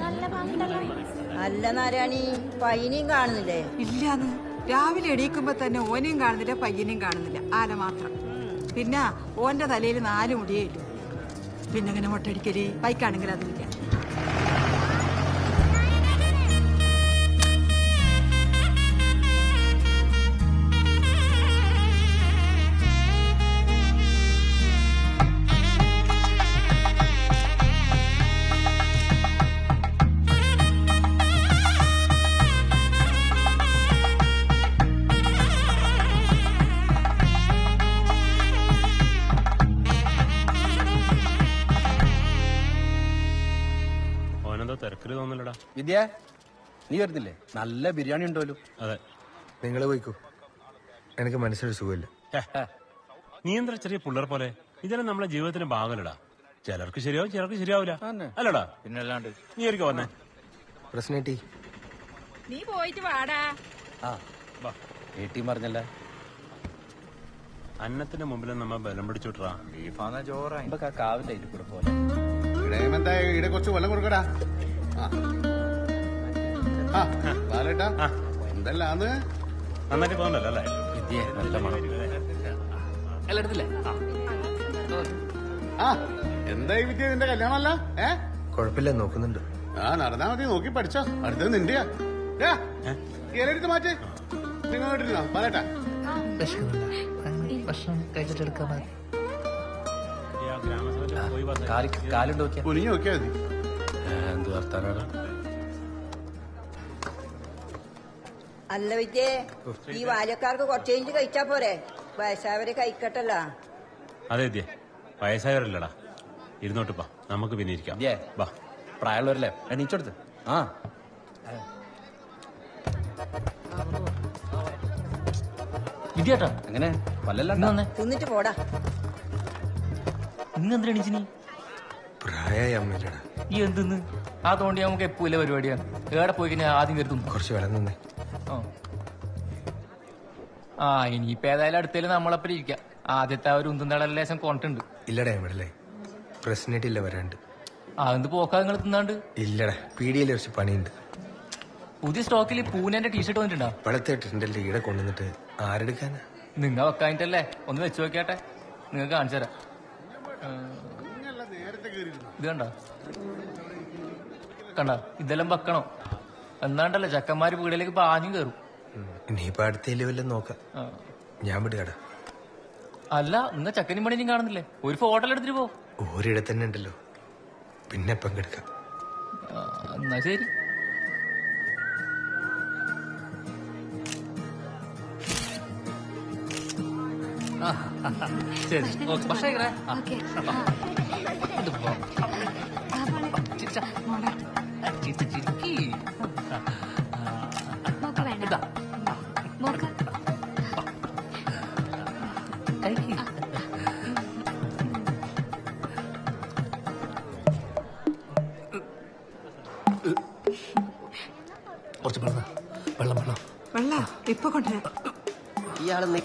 നല്ല അല്ല നാരായണി പയ്യനെയും കാണുന്നില്ലേ? ഇല്ലാന്ന്. രാവിലെ എണീക്കുമ്പോ തന്നെ ഓനെയും കാണുന്നില്ല പയ്യനെയും കാണുന്നില്ല. ആല മാത്രം. പിന്നെ ഓന്റെ തലയിൽ നാല് മുടിയേറ്റു പിന്നെ അങ്ങനെ മുട്ടടിക്കൽ? ബൈക്കാണെങ്കിൽ അതുമില്ല വിദ്യ നീ വരുന്നില്ലേ? നല്ല ബിരിയാണി ഉണ്ടല്ലോ അതെ. നിങ്ങൾ പോയിക്കോ. എനിക്ക് മനസ്സിലൊരു സുഖമില്ല. നീ എന്താ ചെറിയ പിള്ളേർ പോലെ? ഇതെല്ലാം നമ്മളെ ജീവിതത്തിന്റെ ഭാഗമല്ലടാ. ചിലർക്ക് ശരിയാവും ചിലർക്ക് ശരിയാവില്ല. അല്ലടാ. പിന്നല്ലാണ്ട് നീ ആയിരിക്കും വന്നേ? പ്രശ്നേട്ടി നീ പോയിട്ട് വാടാ. ആ വാ. വീട്ടിൽ പറഞ്ഞല്ല? അന്നത്തിന്റെ മുമ്പിൽ നമ്മ ബലം പിടിച്ചോട്ടാ ബീഫാന്ന ചോറാ കാവില്ല ഇതിൽ കൂടെ പോലെ. ഇടയമെന്താ ഇവിടെ കുറച്ച് വെള്ളം കൊടുക്കടാ. ആ. ബാലേട്ടാ എന്തെല്ലാന്ന്? നന്നായിട്ട് തോന്നല്ലോ അല്ലേ? വിദ്യ നല്ല മണം. അല്ല എടുത്തില്ലേ ആ. എന്തായി വിദ്യ നിന്റെ കല്യാണമല്ല? ഏ? കുഴപ്പമില്ല നോക്കുന്നുണ്ട്. ആ നടന്നാ മതി നോക്കി പഠിച്ചോ. അടുത്തത് നിന്റെയാ. മാറ്റി ഇലയെടുത്ത് മാറ്റ്. നിങ്ങൾ കേട്ടിരുന്നോ പറയട്ടെ ഭക്ഷണം കഴിച്ചിട്ടെടുക്കാൻ മതി. കാലുണ്ട് നോക്കിയാ പുലിഞ്ഞു നോക്കിയാ മതി. എന്ത് വർത്താനാണ് അല്ല വിജയ് ഈ ബാല്യക്കാർക്ക് കുറച്ച് കഴിഞ്ഞ് കഴിച്ചാ പോരെ? വയസ്സായവരെ കഴിക്കട്ടല്ലോ. അതെ വിദ്യ. വയസ്സായവരല്ലടാ. ഇരുന്നോട്ട് പാ നമുക്ക് പിന്നെ ഇരിക്കാം. പ്രായമുള്ളവരല്ലേ? എണീച്ചെടുത്ത്. ആ. വിദ്യാട്ടാ. ഇന്ന് തിന്നിട്ട് പോടാ. ഇന്ന് എന്തിനാ എണീച്ചു നീ? പ്രായമായ അമ്മയില്ലടാ. ഈ എന്തിന്ന്? ആ തോണ്ടി നമുക്ക് ഇല്ല പരിപാടിയാണ്. ഏടെ പോയി കഴിഞ്ഞാൽ ആദ്യം കരുതും കുറച്ച് വെള്ളം നിന്നേ. ആ ഇനിയിപ്പോ ഏതായാലും അടുത്തേലും നമ്മളപ്പം ഇരിക്കാം. ആദ്യത്തെ ആ ഒരു ഉന്തുന്തള ലേശം കൊണ്ടുണ്ട് ഇല്ലടാ ഇവിടെ പ്രശ്നമായിട്ടില്ല വരാണ്ട്. അതെന്ത് പോക്കാ നിങ്ങൾ തിന്നാണ്ട്? ഇല്ലടാ പീടിയയിൽ കുറച്ച് പണിയുണ്ട്. പുതിയ സ്റ്റോക്കിൽ പൂനെന്റെ ടീഷർട്ട് വന്നിട്ടുണ്ടോ? വെള്ളത്തെ ഇട്ടിട്ടുണ്ടല്ലേ ഈടെ കൊണ്ടുവന്നിട്ട്. ആരെടുക്കാനാ? നിങ്ങൾ വെക്കാനിട്ടല്ലേ ഒന്ന് വെച്ച് നോക്കിയാട്ടെ. നിങ്ങൾക്ക് കാണിച്ചു തരാം. ഇത് കണ്ടോ? കണ്ടോ? ഇതെല്ലാം വെക്കണം. എന്നാണ്ടല്ലേ ചക്കന്മാര് വീടിലേക്ക് പാഞ്ഞു കയറും ഇനിയിപ്പോ അടുത്തേൽ വല്ലതും നോക്കാം. ഞാൻ വിടുകടാ. അല്ല ഇന്ന് ചക്കനും പണിയും കാണുന്നില്ലേ? ഒരു ഫോട്ടോ എടുത്തിട്ട് പോ. തന്നെ ഉണ്ടല്ലോ. പിന്നെ പങ്കെടുക്കാം. എന്നാ ശരി. ശരി. ഓക്കെ ഇത് പോ.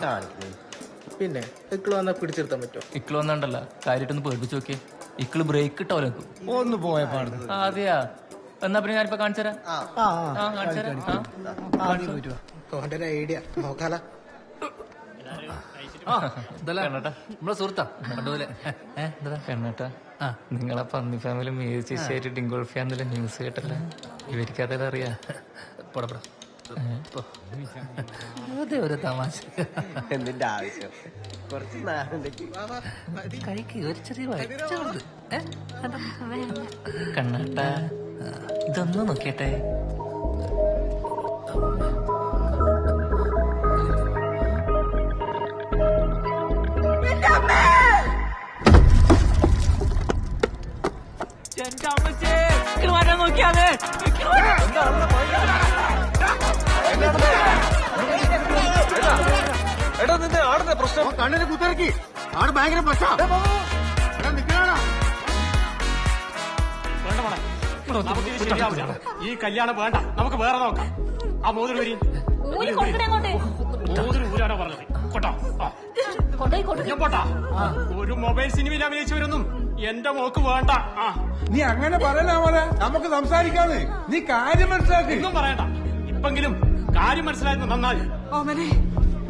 കാണിക്കുന്നത് പിന്നെ ഇക്കിൾ വന്നാ പിടിച്ചിരുത്താൻ പറ്റുമോ? ഇക്കിൾ വന്നണ്ടല്ല കാര്യമായിട്ടൊന്ന് പേടിപ്പിച്ച് നോക്കിയേ. ഇക്കിൾ ബ്രേക്ക് ഇട്ടോ നിൽക്കും ഒന്ന് പോയ പാടുന്നു അതെയാ. എന്നാ പിന്നെ ഞാനിപ്പോ കാണിച്ചു തരാം ആ കാണിച്ചു തരാം ആ. ഓന്റെ ഒരു ഐഡിയ. നോക്കാല. കണ്ണട്ടാ നമ്മളെ സുഹൃത്താ. കണ്ടുപോലെ കണ്ണട്ടാ നിങ്ങളെ പന്നി ഫാമിലി മ്യൂസിഷ്യമായിട്ട് ഡിങ്കോൾഫിയാന്നുള്ള ന്യൂസ് കേട്ടല്ലേ. ഇവർക്ക് അതെല്ലാം അറിയാ. അതെ ഒരു തമാശ. എന്തിന്റെ ആവശ്യം? കുറച്ച് കഴിക്കുക കഴിക്ക് ഒരു ചെറിയ കണ്ണട്ട. ഇതൊന്ന് നോക്കിയട്ടെ. ഓൻ കണ്ണിന് കുത്തിറക്കി ആട് ഭയങ്കര പ്രശ്നം. ഈ കല്യാണം വേണ്ട. നമുക്ക് വേറെ നോക്കാം. ആ മോതിരി വരി. മോതിരി ഊരാനോ പറഞ്ഞത്. കൊട്ടോ. ഞാൻ പോട്ടാ. ഒരു മൊബൈൽ സിനിമയിൽ അഭിനയിച്ചവരൊന്നും എന്റെ മോക്ക് വേണ്ട. ആ. നീ അങ്ങനെ പറയല മോനെ നമുക്ക് സംസാരിക്കാന്ന്. നീ കാര്യം മനസ്സിലാക്കി. ഒന്നും പറയണ്ട. ഇപ്പെങ്കിലും കാര്യം മനസ്സിലായത് നന്നായി. ഓമനെ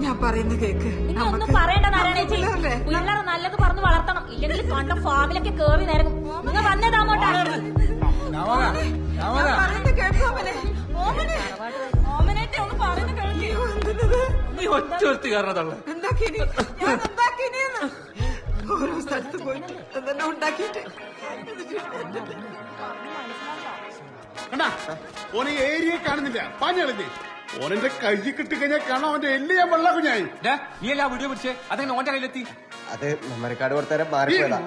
ഞാൻ പറയുന്ന കേക്ക് ഒന്നും പറയണ്ട നാരായണേച്ചി പിള്ളേരല്ലേ? പിള്ളേരെ നല്ലത് പറഞ്ഞു വളർത്തണം. ഇല്ലെങ്കിൽ കണ്ട ഫാമിലൊക്കെ കേറി നിരങ്ങും. നിങ്ങൾ വന്നേതാമോട്ടാ നവന നവന ഞാൻ പറയുന്ന കേക്ക് ഓമനെ. ഓമനെ. ഓമനേറ്റെ ഒന്ന് പറയുന്നത് കേൾക്കി എന്തിനത്? നീ ഒറ്റ കാരണതള്ള എന്താക്കിനി? ഞാൻ എന്താക്കിനിന്ന് ഓരോ സ്ഥലത്ത് പോയിട്ട് എന്തെല്ലാം ഉണ്ടാക്കിയിട്ട്? കണ്ടാ? ഓനെ ഏരിയ കാണുന്നില്ല. പഞ്ഞളിഞ്ഞ്. ഓനെന്റെ കൈ കിട്ടിക്കഴിഞ്ഞാൽ കാണാൻ അവന്റെ എല്ല് ഞാൻ വെള്ള കുഞ്ഞായി. നീ എല്ലാ വീഡിയോ പിടിച്ചേ? അതെങ്ങനെ ഓന്റെ കയ്യിലെത്തി? അത് കൊടുത്തരം മാറിപ്പോയതാ.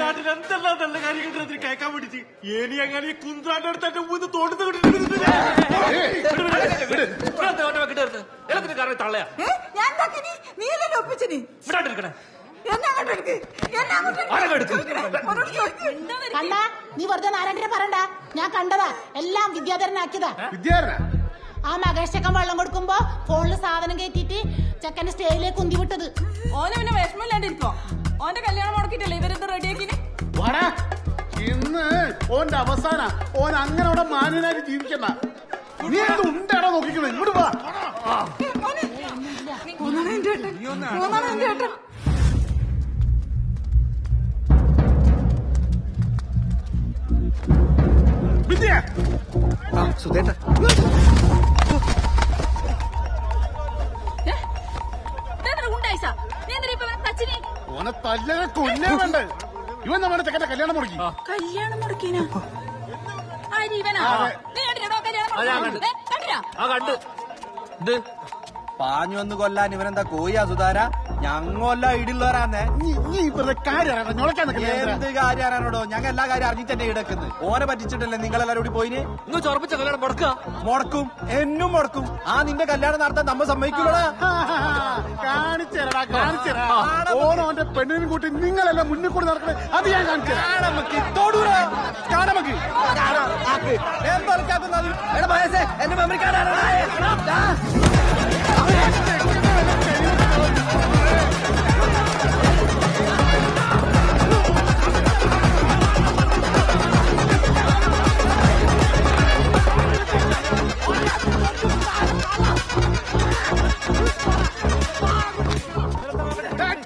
നാട്ടിൽ എന്തെല്ലാം നല്ല കാര്യങ്ങൾ കേൾക്കാൻ പിടിച്ച് ഏനി അങ്ങനെ മൂന്ന് തള്ളയാ. ഏ? ഞാൻ എന്താക്കിനി നീ? അല്ലേ ഒപ്പിച്ചിനി ഇവിടെ എടുക്കണേ. കണ്ട വെറുതെ നാരായണനെ പറയണ്ട. ഞാൻ കണ്ടതാ. എല്ലാം വിദ്യാധരനാക്കിയതാ. വിദ്യാരന ആ മകേഷക്കൻ വെള്ളം കൊടുക്കുമ്പോ ഫോണിൽ സാധനം കയറ്റിട്ട് ചെക്കന്റെ സ്റ്റേജിലേക്ക് ഉന്തി വിട്ടത്. ഓന് പിന്നെ വിഷമില്ലാണ്ടിരിക്കോ ഓന്റെ കല്യാണം മുടക്കിട്ടല്ലേ ഇവരെന്ത് റെഡിയാക്കിന് വാടാ. ഇന്ന് ഓന്റെ അവസാന. ഓൻ അങ്ങനെ അവിടെ മാന്യനായിട്ട് ജീവിക്കണ്ട. നീ അത് ഉണ്ടാടാ നോക്കിക്കണേ തല്ലക കൊല്ലേ വേണ്ട ഇവൻ നമ്മുടെ ചെക്കന്റെ കല്യാണം മുടക്കി കല്യാണം മുടക്കിനാ ആര് ഇവനാ കല്യാണം മുടക്കിയത്? കണ്ടു. കണ്ടിനാ ആ കണ്ട്. ഇത് പാഞ്ഞു വന്ന് കൊല്ലാൻ ഇവരെന്താ കോയാ സുധാര ഞങ്ങല്ല ഇടുള്ളവരാന്നേ എന്ത് കാര്യം അറിയാനോടോ ഞങ്ങൾ എല്ലാ കാര്യം അറിഞ്ഞിട്ട് തന്നെ ഇടക്കുന്നത് ഓനെ പറ്റിച്ചിട്ടല്ലേ നിങ്ങളെല്ലാരും കൂടി പോയിന്? ചൊറപ്പിച്ച കല്യാണം മുടക്കുക. മുടക്കും. എന്നും മുടക്കും. ആ നിന്റെ കല്യാണം നടത്താൻ നമ്മ സമ്മതിക്കൂടാ കാണിച്ചേരടാ കാണിച്ചേരാ. ഓനോന്റെ പെണ്ണിനും കൂട്ടി നിങ്ങളെല്ലാം മുന്നിൽ കൂടി നടക്കണേ. അത് ഞാൻ കാണിച്ചു എന്റെ മെമ്മറി ഡാ,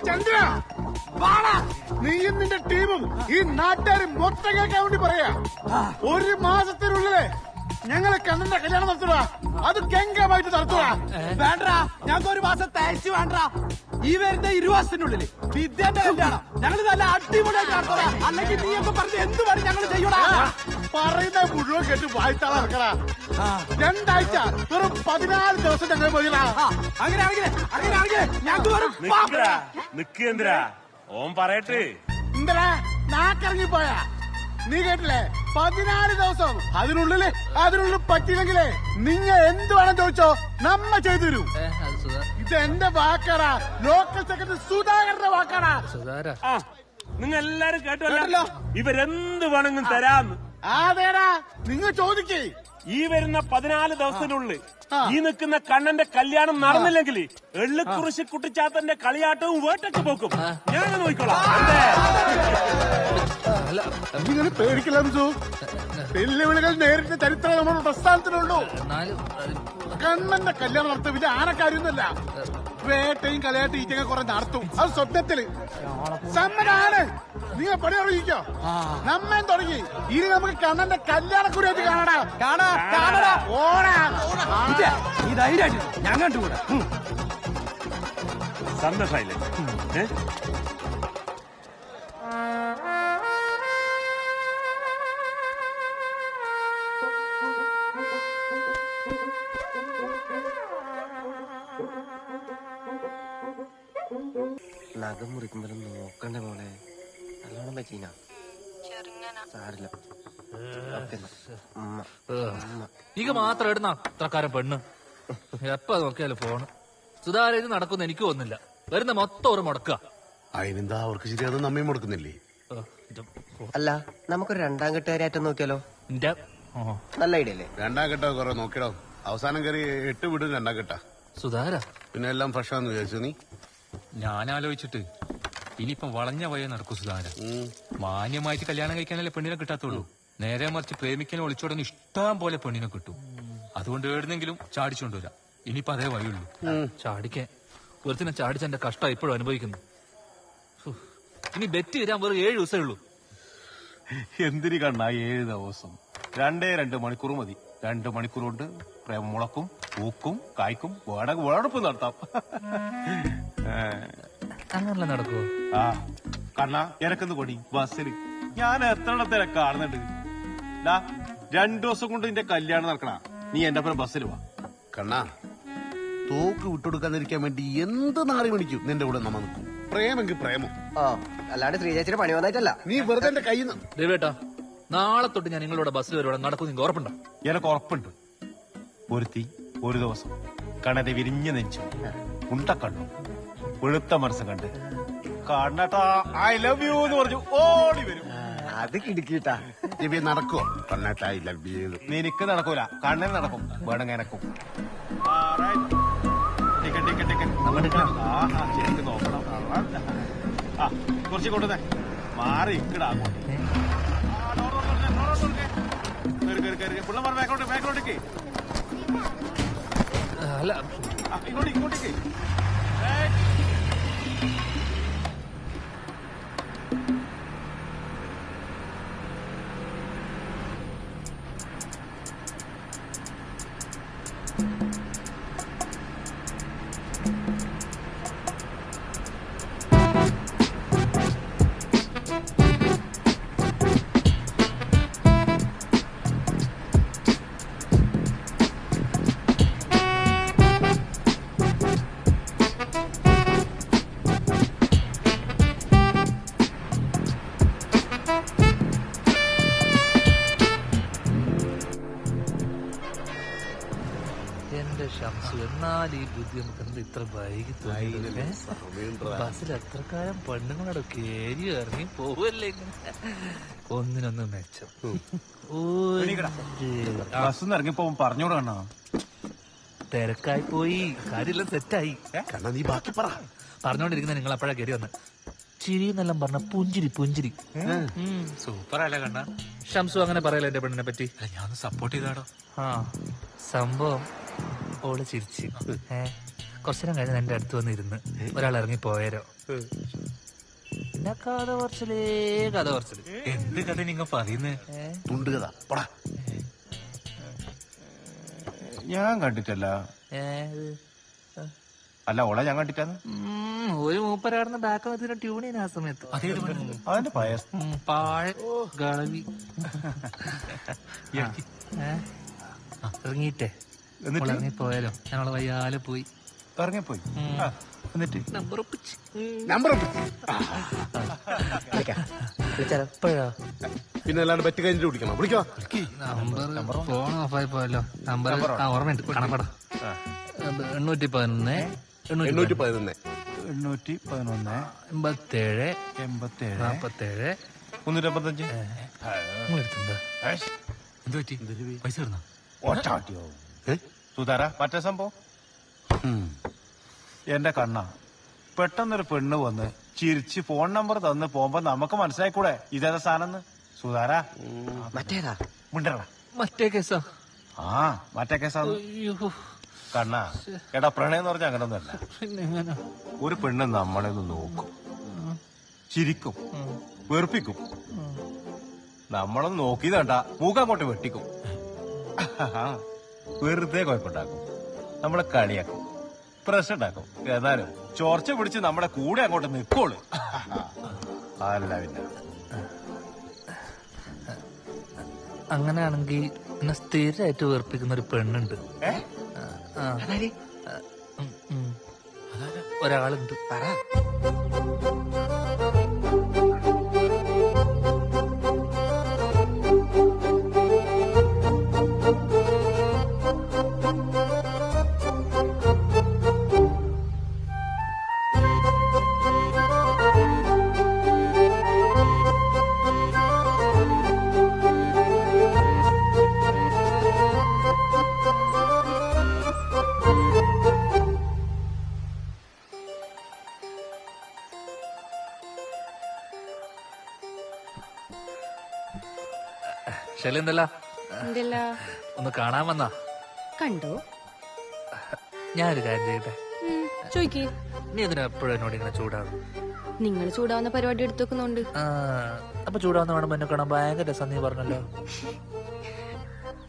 ചന്ദ്ര. നീയും നിന്റെ ടീമും ഈ നാട്ടുകാർ മൊത്തം കേൾക്കാൻ വേണ്ടി പറയാ. ഒരു മാസത്തിനുള്ളിൽ ഞങ്ങളെ കണ്ണന്റെ കല്യാണം നടത്തുക. അത് ഗംഗമായിട്ട് നടത്തുക. വേണ്ട മാസം തയ്ച്ചു വേണ്ട ഈ വരുന്ന ഇരുവാസത്തിനുള്ളിൽ വിദ്യന്റെ കല്യാണം. ഞങ്ങൾ നല്ല അടിപൊളിയായിട്ട് നടത്തണം അല്ലെങ്കിൽ നീ ഒക്കെ പറഞ്ഞ് എന്ത് പണി ഞങ്ങൾ ചെയ്യൂടാ. പറയുന്ന മുഴുവൻ കേട്ട് വായിത്താളെ ഇറക്കടാ രണ്ടാഴ്ച വെറും പതിനാല് ദിവസം ഞങ്ങൾ പോയിടാ അങ്ങനെയാണെങ്കിൽ അങ്ങനെയാണെങ്കിൽ ഞങ്ങൾക്ക് വെറും. നിക്കേന്ദ്ര ഓം പറയട്ടെ. ഇന്ദ്ര നാക്കിറങ്ങി പോയാ നീ കേട്ടില്ലേ? പതിനാല് ദിവസം അതിനുള്ളിൽ അതിനുള്ളിൽ പറ്റിയില്ലെങ്കിലേ നിങ്ങ എന്ത് വേണം ചോദിച്ചോ നമ്മ ചെയ്തു തരൂ. ഇത് എന്റെ വാക്കാടാ. ലോക്കൽ സെക്രട്ടറി സുധാകരന്റെ വാക്കാടാ. നിങ്ങൾ എല്ലാരും കേട്ടല്ലോ? ഇവരെന്ത് വേണമെങ്കിലും തരാന്ന്. അതേടാ നിങ്ങൾ ചോദിക്കേ. ഈ വരുന്ന പതിനാല് ദിവസത്തിനുള്ളിൽ ഈ നിൽക്കുന്ന കണ്ണന്റെ കല്യാണം നടന്നില്ലെങ്കിൽ എള്ളിക്കുറിശി കുട്ടിച്ചാത്തന്റെ കളിയാട്ടവും വേട്ടക്ക് പോക്കും. ഞാൻ നോക്കിക്കോളാം. അതെ. നിങ്ങൾ പേടിക്കില്ല അംസു. വെല്ലുവിളികൾ നേരിട്ട ചരിത്രം നമ്മുടെ പ്രസ്ഥാനത്തിനുള്ളൂ. കണ്ണന്റെ കല്യാണം നടത്തും ഇത് ആനക്കാര്യൊന്നുമല്ല. വേട്ടയും കലയാട്ടും ഈറ്റൊക്കെ കുറെ നടത്തും. അത് സ്വപ്നത്തിൽ. സമ്മതാണ്. നിങ്ങൾ പണി അറിയിക്കോ? നമ്മൻ തുടങ്ങി. ഇനി നമുക്ക് കണ്ണന്റെ കല്യാണക്കുറിയായിട്ട് കാണടാ. കാണാ കാണടാ. ഓടാ. ഈ ധൈര്യമായിട്ട് ഞാൻ കണ്ടുകൂടാ? ഉം. മുറിക്കുമ്പോഴും മോനെ മോളെ നല്ലോണം പറ്റീന സാരില്ല. ഇക മാത്രം ഇടുന്ന അത്രക്കാരൻ പെണ്ണ്. എപ്പ നോക്കിയാലും ഫോണ്. സുധാര ഇത് നടക്കുന്ന എനിക്ക് ഒന്നില്ല വരുന്ന മൊത്തം ഒരു മുടക്കുക അതിനെന്താ അവർക്ക് ശരിയാതെ നമ്മയും മുടക്കുന്നില്ലേ? അല്ല നമുക്കൊരു രണ്ടാം കെട്ടുകാരായിട്ട് നോക്കിയാലോ? നല്ല ഐഡിയ അല്ലേ? രണ്ടാം കെട്ടോ കുറെ നോക്കിടോ. അവസാനം കയറി എട്ട് വിടും രണ്ടാം കെട്ടാ. സുധാര പിന്നെ എല്ലാം ഫ്രഷാന്ന് വിചാരിച്ചു നീ? ഞാൻ ആലോചിച്ചിട്ട് ഇനിയിപ്പം വളഞ്ഞ വഴി നടക്കൂ സുധാര മാന്യമായിട്ട് കല്യാണം കഴിക്കാനല്ലേ പെണ്ണിനെ കിട്ടാത്തുള്ളൂ നേരെ മറിച്ച് പ്രേമിക്കാനും ഒളിച്ചോടാൻ ഇഷ്ടം പോലെ പെണ്ണിനെ കിട്ടും അതുകൊണ്ട് എവിടുന്നെങ്കിലും ചാടിച്ചോണ്ടുവരാം ഇനിയിപ്പോ അതേ വഴിയുള്ളൂ ചാടിക്കാൻ ഒരുത്തിനെ ചാടിച്ച എന്റെ കഷ്ടം ഇപ്പോഴും അനുഭവിക്കുന്നു ഇനി ബെറ്റ് വരാൻ വെറും ഏഴ് ദിവസമേ ഉള്ളൂ എന്തിരി കണ്ണ ഏഴ് ദിവസം രണ്ടേ രണ്ട് മണിക്കൂർ മതി രണ്ട് മണിക്കൂർ കൊണ്ട് പ്രേമം മുളക്കും പൂക്കും കായ്ക്കും വേണമെങ്കിൽ വേടപ്പ് നടത്താം അങ്ങനല്ല നടക്കുവോ? ആ കണ്ണ എനക്കെന്ന് കൊടി ബസ്സിൽ ഞാൻ എത്രയിടത്തിനെ കാണുന്നുണ്ട്. രണ്ടു ദിവസം കൊണ്ട് നിന്റെ കല്യാണം നടക്കണ. നീ എന്റെ ഒപ്പം ബസ്സിൽ വാ. കണ്ണ തോക്ക് വിട്ടുകൊടുക്കാതിരിക്കാൻ വേണ്ടി എന്ത് നാറി മണിക്കും നിന്റെ കൂടെ നമ്മ നിൽക്കും. പ്രേമെങ്കിൽ പ്രേമം. ആ അല്ലാണ്ട് ശ്രീചേച്ചിയുടെ പണി വന്നായിട്ടല്ല നീ വെറുതെ എന്റെ കയ്യിൽ ദേവേട്ടാ നാളെ തൊട്ട് ഞാൻ നിങ്ങളുടെ ബസ്സിൽ വരുവാണെങ്കിൽ നടക്കും നിങ്ങൾക്ക് ഉറപ്പുണ്ടോ? എനക്ക് ഉറപ്പുണ്ട്. ഒരുത്തി ഒരു ദിവസം. കണ്ണന്റെ വിരിഞ്ഞു നെഞ്ചു ഉണ്ടക്കണ്ണു വെളുത്ത മനസ്സ് കണ്ട്. കണ്ണട്ടാ ഐ ലവ് യു എന്ന് പറഞ്ഞു. ഓടി വരും. അത് കിടുക്കിട്ടാ. ഇവ നടക്കുവോ? കണ്ണാട്ടാ ഐ ലവ് യു നിനക്ക് നടക്കൂല. കണ്ണൻ നടക്കും. വേണമെങ്കിൽ എനക്കും. Ticket ticket ticket. ആഹാ ശരിക്കും നോക്കണം. ആ കുറച്ച് കൊണ്ടുവന്നേ മാറി ഇക്കടാ അങ്ങോട്ട്. പിള്ളമാർ ബാക്കോട്ട് ബാക്കോട്ടേക്ക് അല്ല. ഇങ്ങോട്ട് ഇങ്ങോട്ടേക്ക്. നമുക്ക് ബൈക്ക്? ബസ്സിൽ എത്രക്കാലം പെണ്ണുങ്ങളോട് കേരി ഇറങ്ങി പോവല്ലേ ഇങ്ങനെ? ഒന്നിനൊന്ന് മെച്ചം. ഇറങ്ങി ഇറങ്ങിപ്പോ പറഞ്ഞോട് കണ്ണാ? തിരക്കായി പോയി. കാര്യമെല്ലാം സെറ്റായി. കണ്ണാ നീ ബാക്കി പറ. പറഞ്ഞോണ്ടിരിക്കുന്ന നിങ്ങൾ അപ്പോഴാ കയറി വന്ന്. ചിരി എന്നെല്ലാം പറഞ്ഞ പുഞ്ചിരി പുഞ്ചിരി. സൂപ്പർ അല്ല കണ്ണ. ഷംസു അങ്ങനെ പറയല എന്റെ പെണ്ണിനെ പറ്റി? ഞാൻ സപ്പോർട്ട് ചെയ്താടോ? ആ. സംഭവം ഓൾ ചിരിച്ച്. ഏ? കുറച്ചു നേരം കഴിഞ്ഞ് എന്റെ അടുത്ത് വന്നിരുന്ന് ഒരാൾ ഇറങ്ങി പോയരോ. പിന്നെ കഥ കുറച്ചിലേ കഥ കുറച്ചിൽ എന്ത് കഥ നിങ്ങൾ പറയുന്നേ? തുണ്ട് കഥ. പോടാ. ഞാൻ കണ്ടിട്ടല്ല. അല്ല ഓളെ ഞാൻ കണ്ടിട്ടാന്ന്? ഒരു മൂപ്പരാടുന്ന ബാക്ക് ട്യൂണി ട്യൂൺ ചെയ്യുന്ന ആ സമയത്ത്. അതിന്റെ പയ ഉം, പാഴ? ഇറങ്ങിയിട്ടേ. ഇറങ്ങി പോയാലോ ഞങ്ങൾ വയ്യാലെ പോയി. ഇറങ്ങിപ്പോയി പോയി. എന്നിട്ട്? നമ്പർ ഒപ്പിച്ച് നമ്പർ എപ്പോഴാ പിന്നെ അല്ലാണ്ട് പറ്റി കഴിഞ്ഞിട്ട് വിളിക്കണം? വിളിക്കോ? നമ്പർ ഫോൺ ഓഫായി പോയല്ലോ നമ്പർ ആ ഓർമ്മയുണ്ട്. കണക്കട എണ്ണൂറ്റി പതിനൊന്ന് എണ്ണൂറ്റി പതിനൊന്ന് എണ്ണൂറ്റി പതിനൊന്ന് എൺപത്തേഴ് എൺപത്തേഴ്. നാപ്പത്തേഴ്. എന്ത് പറ്റി? പൈസ ഇടുന്നോ സുതാര സുധാര മറ്റേ സംഭവം? എന്റെ കണ്ണ പെട്ടെന്നൊരു പെണ്ണ് വന്ന് ചിരിച്ച് ഫോൺ നമ്പർ തന്ന് പോകുമ്പോ നമുക്ക് മനസ്സിലായിക്കൂടെ ഇതേതാ സാധനം സുധാര? മറ്റേതാ? മിണ്ടറ മറ്റേ കേസാ. ആ മറ്റേ കേസാ കണ്ണ എടാ പ്രണയം എന്ന് പറഞ്ഞാൽ അങ്ങനൊന്നുമല്ല. പിന്നെ എങ്ങനെ? ഒരു പെണ്ണ് നമ്മളെ ഒന്ന് നോക്കും ചിരിക്കും. വെറുപ്പിക്കും. നമ്മളൊന്ന് നോക്കിയതണ്ട മൂക്കങ്ങോട്ട് വെട്ടിക്കും. വെറുതെ കുഴപ്പമുണ്ടാക്കും. നമ്മളെ കളിയാക്കും. പ്രശ്നം ഉണ്ടാക്കും. എന്നാലും ചോർച്ച പിടിച്ച് നമ്മുടെ കൂടെ അങ്ങോട്ട് നിൽക്കോളൂ അല്ല പിന്നെ. അങ്ങനെയാണെങ്കിൽ എന്നെ സ്ഥിരമായിട്ട് വേർപ്പിക്കുന്ന ഒരു പെണ്ണുണ്ട്. ഒരാളുണ്ട്. പറ എന്തല്ല? ഒന്ന് കാണാൻ വന്നാ? കണ്ടോ? ഞാനൊരു കാര്യം ചെയ്യട്ടെ? ചോയ്ക്ക്. നീ എന്തിനാ എപ്പോഴും എന്നോട് ഇങ്ങനെ ചൂടാകും നിങ്ങൾ ചൂടാവുന്ന പരിപാടി എടുത്തു വെക്കുന്നുണ്ട് അപ്പൊ ചൂടാവുന്ന വേണം എന്നെ കാണാൻ ഭയങ്കര രസം നീ പറഞ്ഞല്ലോ.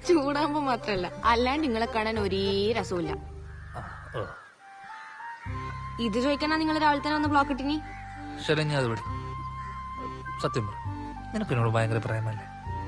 ചൂടാകുമ്പോ മാത്രല്ല അല്ലാണ്ട് നിങ്ങളെ കാണാൻ ഒരേ രസമില്ല ഇത് ചോദിക്കാനാ നിങ്ങൾ രാവിലെ തന്നെ വന്ന് ബ്ലോക്ക് ഇട്ടിനി? ശരി ഞാൻ അത് വിടും. സത്യം പറ നിനക്ക് എന്നോട് ഭയങ്കര പ്രേമല്ലേ?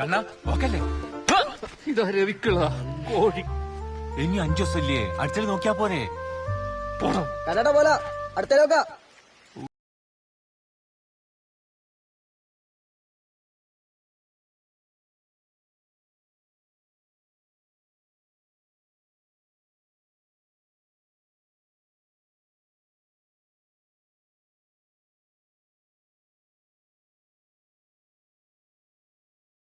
കണ്ണ കോഴി. ഇനി അഞ്ചു ദിവസമില്ലേ? അടുത്തത് നോക്കിയാ പോരെ. കന്നഡ പോലെ. അടുത്ത നോക്കാം.